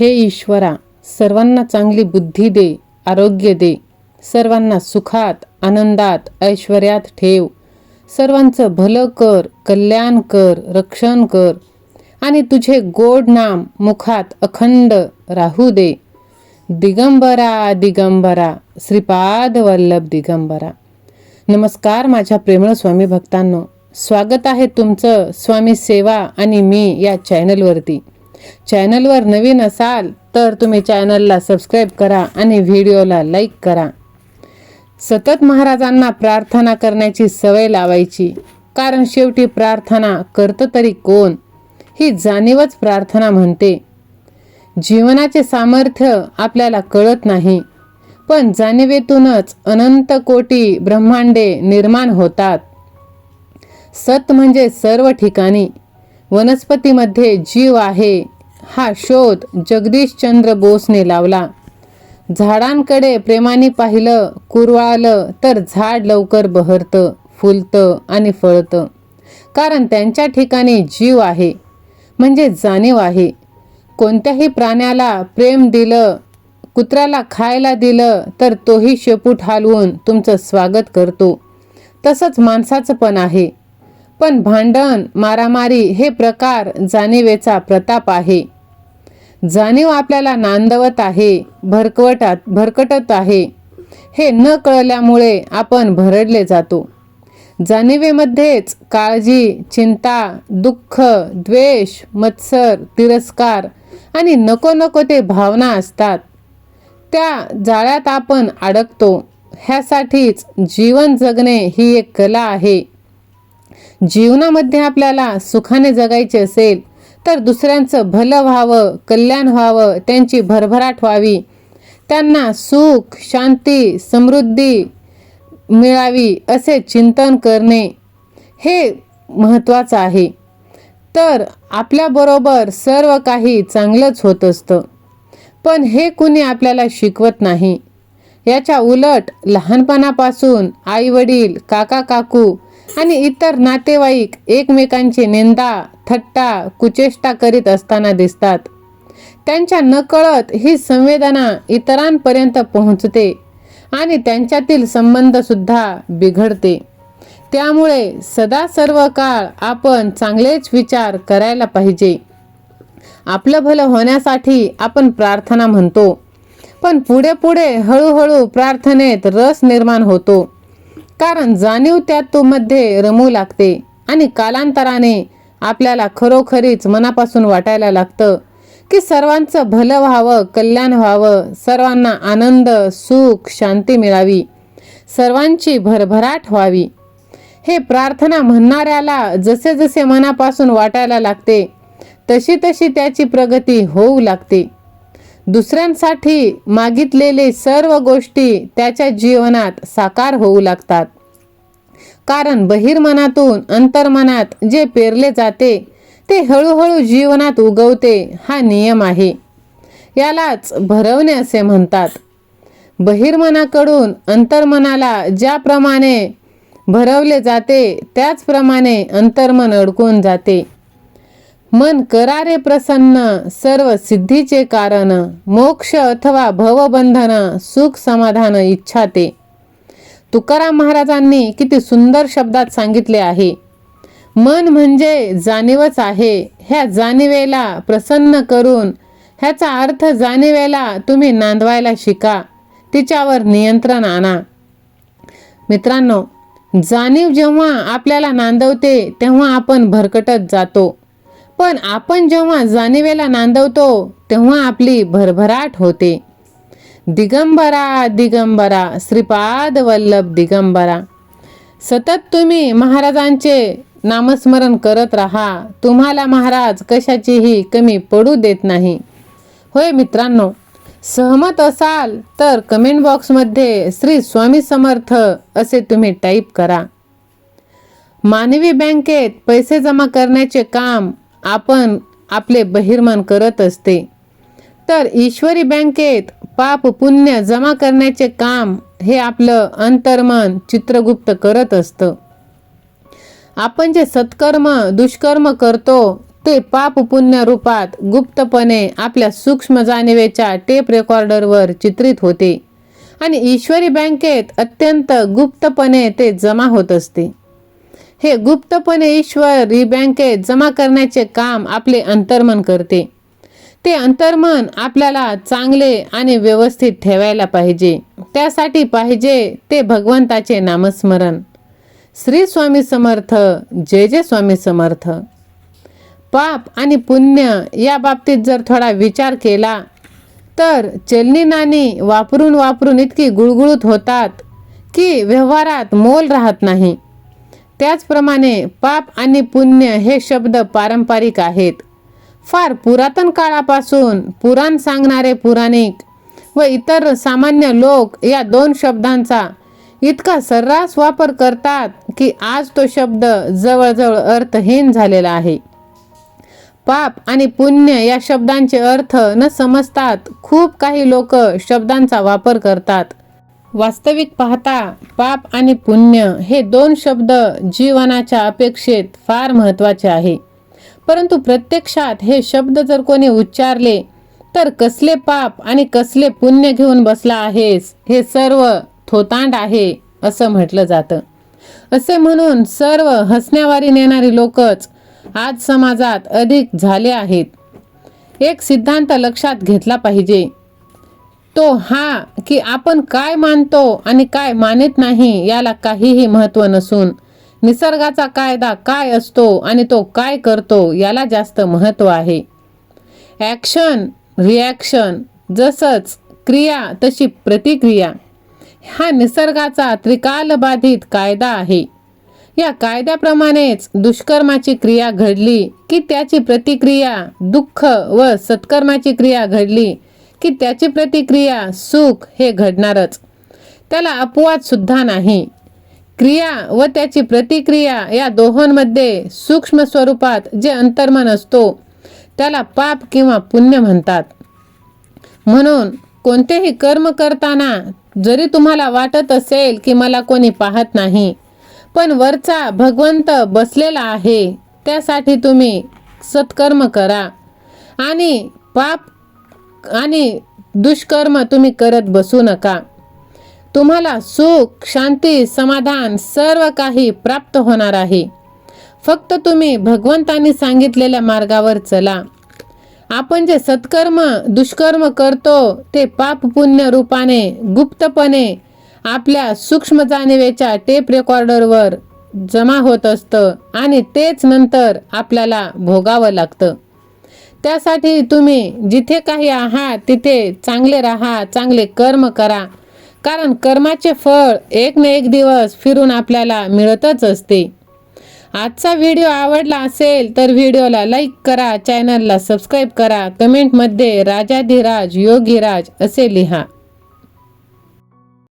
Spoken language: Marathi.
हे ईश्वरा सर्वांना चांगली बुद्धी दे आरोग्य दे सर्वांना सुखात आनंदात ऐश्वर्यात ठेव. सर्वांचं भलं कर कल्याण कर रक्षण कर आणि तुझे गोड नाम मुखात अखंड राहू दे. दिगंबरा दिगंबरा श्रीपाद वल्लभ दिगंबरा. नमस्कार माझ्या प्रेमळ स्वामी भक्तांनो. स्वागत आहे तुमचं स्वामी सेवा आणि मी या चॅनलवरती चॅनलवर नवीन असाल तर तुम्ही चॅनलला सबस्क्राईब करा आणि व्हिडिओला लाईक करा. सतत महाराजांना प्रार्थना करण्याची सवय लावायची. कारण शेवटी प्रार्थना करतं तरी कोण? ही जाणीवच प्रार्थना म्हणते. जीवनाचे सामर्थ्य आपल्याला कळत नाही. पण जाणीवेतूनच अनंत कोटी ब्रह्मांडे निर्माण होतात. सत म्हणजे सर्व ठिकाणी. वनस्पतीमध्ये जीव आहे. हा शोध जगदीशचंद्र बोसने लावला. झाडांकडे प्रेमाने पाहिलं कुरवाळलं तर झाड लवकर बहरतं फुलतं आणि फळतं. कारण त्यांच्या ठिकाणी जीव आहे म्हणजे जाणीव आहे. कोणत्याही प्राण्याला प्रेम दिलं कुत्र्याला खायला दिलं तर तोही शेपूट हलवून तुमचं स्वागत करतो. तसंच माणसाचं पण आहे. पण भांडण मारामारी हे प्रकार जाणीवेचा प्रताप आहे. जाणीव आपल्याला नांदवत आहे भरकवटात भरकटत आहे. हे न कळल्यामुळे आपण भरडले जातो. जाणीवेमध्येच काळजी चिंता दुःख द्वेष मत्सर तिरस्कार आणि नको नको ते भावना असतात. त्या जाळ्यात आपण अडकतो. ह्यासाठीच जीवन जगणे ही एक कला आहे. जीवनामध्ये आपल्याला सुखाने जगायचे असेल तर दुसऱ्यांचं भलं व्हावं कल्याण व्हावं त्यांची भरभराट व्हावी. त्यांना सुख शांती समृद्धी मिळावी असे चिंतन करणे हे महत्त्वाचं आहे. तर आपल्याबरोबर सर्व काही चांगलंच होत असतं. पण हे कुणी आपल्याला शिकवत नाही? याच्या उलट लहानपणापासून आईवडील काका काकू आणि इतर नातेवाईक एकमेकांची निंदा थट्टा कुचेष्टा करीत असताना दिसतात. त्यांच्या नकळत ही संवेदना इतरांपर्यंत पोहोचते आणि त्यांच्यातील संबंधसुद्धा बिघडते. त्यामुळे सदा सर्व काळ आपण चांगलेच विचार करायला पाहिजे. आपलं भलं होण्यासाठी आपण प्रार्थना म्हणतो पण पुढे पुढे हळूहळू प्रार्थनेत रस निर्माण होतो. कारण जाणीव त्यात मध्ये रमू लागते आणि कालांतराने आपल्याला खरोखरीच मनापासून वाटायला लागतं की सर्वांचं भलं व्हावं कल्याण व्हावं सर्वांना आनंद सुख शांती मिळावी सर्वांची भरभराट व्हावी. हे प्रार्थना म्हणणाऱ्याला जसे जसे मनापासून वाटायला लागते तशी तशी त्याची प्रगती होऊ लागते. दुसऱ्यांसाठी मागितलेले सर्व गोष्टी त्याच्या जीवनात साकार होऊ लागतात. कारण बहिर्मनातून अंतर्मनात जे पेरले जाते ते हळूहळू जीवनात उगवते हा नियम आहे. यालाच भरवणे असे म्हणतात. बहिर्मनाकडून अंतर्मनाला ज्याप्रमाणे भरवले जाते त्याचप्रमाणे अंतर्मन अडकून जाते. मन करारे प्रसन्न सर्व सिद्धीचे कारण मोक्ष अथवा भवबंधन सुख समाधान इच्छाते तुकाराम महाराजांनी किती सुंदर शब्दात सांगितले आहे. मन म्हणजे जाणीवच आहे. ह्या जाणीवेला प्रसन्न करून ह्याचा अर्थ जाणीवेला तुम्ही नांदवायला शिका. तिच्यावर नियंत्रण आणा. मित्रांनो जाणीव जेव्हा आपल्याला नांदवते तेव्हा आपण भरकटत जातो. पण आपण जेव्हा जाणीवेला नांदवतो तेव्हा आपली भरभराट होते. दिगंबरा दिगंबरा श्रीपाद वल्लभ दिगंबरा. सतत तुम्ही महाराजांचे नामस्मरण करत राहा. तुम्हाला महाराज कशाचीही कमी पडू देत नाही. होय मित्रांनो सहमत असाल तर कमेंट बॉक्समध्ये श्री स्वामी समर्थ असे तुम्ही टाईप करा. मानवी बँकेत पैसे जमा करण्याचे काम आपण आपले बहिर्मन करत असते. तर ईश्वरी बँकेत पाप पुण्य जमा करण्याचे काम हे आपलं अंतर्मन चित्रगुप्त करत असतं. आपण जे सत्कर्म दुष्कर्म करतो ते पाप पुण्य रूपात गुप्तपणे आपल्या सूक्ष्म जाणीवेच्या टेप रेकॉर्डरवर चित्रित होते आणि ईश्वरी बँकेत अत्यंत गुप्तपणे ते जमा होत असते. हे गुप्तपणे ईश्वरी बँकेत जमा करण्याचे काम आपले अंतर्मन करते. ते अंतर्मन आपल्याला चांगले आणि व्यवस्थित ठेवायला पाहिजे. त्यासाठी पाहिजे ते भगवंताचे नामस्मरण. श्री स्वामी समर्थ जय जय स्वामी समर्थ. पाप आणि पुण्य या बाबतीत जर थोडा विचार केला तर चलनी नाणी वापरून वापरून इतकी गुळगुळूत होतात की व्यवहारात मोल राहत नाही. त्याचप्रमाणे पाप आणि पुण्य हे शब्द पारंपरिक आहेत. फार पुरातन काळापासून पुराण सांगणारे पुराणिक व इतर सामान्य लोक या दोन शब्दांचा इतका सर्रास वापर करतात की आज तो शब्द जवळजवळ अर्थहीन झालेला आहे. पाप आणि पुण्य या शब्दांचे अर्थ न समजतात खूप काही लोक शब्दांचा वापर करतात. वास्तविक पाहता पाप आणि पुण्य हे दोन शब्द जीवनाच्या अपेक्षेत फार महत्त्वाचे आहे. परंतु प्रत्यक्षात हे शब्द जर कोणी उच्चारले तर कसले पाप आणि कसले पुण्य घेऊन बसला आहेस हे सर्व थोतांड आहे असं म्हटलं जातं. असे म्हणून सर्व हसण्यावारी नेणारी लोकच आज समाजात अधिक झाले आहेत. एक सिद्धांत लक्षात घेतला पाहिजे. तो हा की आपण काय मानतो आणि काय मानित नाही याला काहीही महत्त्व नसून. निसर्गाचा कायदा काय असतो आणि तो काय करतो याला जास्त महत्त्व आहे. ॲक्शन रिॲक्शन जसंच क्रिया तशी प्रतिक्रिया. हा निसर्गाचा त्रिकालबाधित कायदा आहे. या कायद्याप्रमाणेच दुष्कर्माची क्रिया घडली की त्याची प्रतिक्रिया दुःख व सत्कर्माची क्रिया घडली की त्याची प्रतिक्रिया सुख हे घडणारच. त्याला अपवाद सुद्धा नाही. क्रिया व त्याची प्रतिक्रिया या दोहोंमध्ये सूक्ष्म स्वरूपात जे अंतर्मन असतो त्याला पाप किंवा पुण्य म्हणतात. म्हणून कोणतेही कर्म करताना जरी तुम्हाला वाटत असेल की मला कोणी पाहत नाही पण वरचा भगवंत बसलेला आहे त्यासाठी तुम्ही सत्कर्म करा. आणि पाप आणि दुष्कर्म तुम्ही करत बसू नका. तुम्हाला सुख शांती समाधान सर्व काही प्राप्त होणार आहे. फक्त तुम्ही भगवंतांनी सांगितलेल्या मार्गावर चला. आपण जे सत्कर्म दुष्कर्म करतो ते पाप पुण्य रूपाने गुप्तपणे आपल्या सूक्ष्म जाणिवेच्या टेप रेकॉर्डरवर जमा होत असतं आणि तेच नंतर आपल्याला भोगावं लागतं. त्यासाठी तुम्ही जिथे काही आहात तिथे चांगले राहा चांगले कर्म करा. कारण कर्माचे फळ एक ना एक दिवस फिरून आपल्याला मिळतच असते. आजचा व्हिडिओ आवडला असेल तर व्हिडिओला लाईक करा चॅनलला सबस्क्राईब करा कमेंटमध्ये राजाधिराज योगीराज असे लिहा.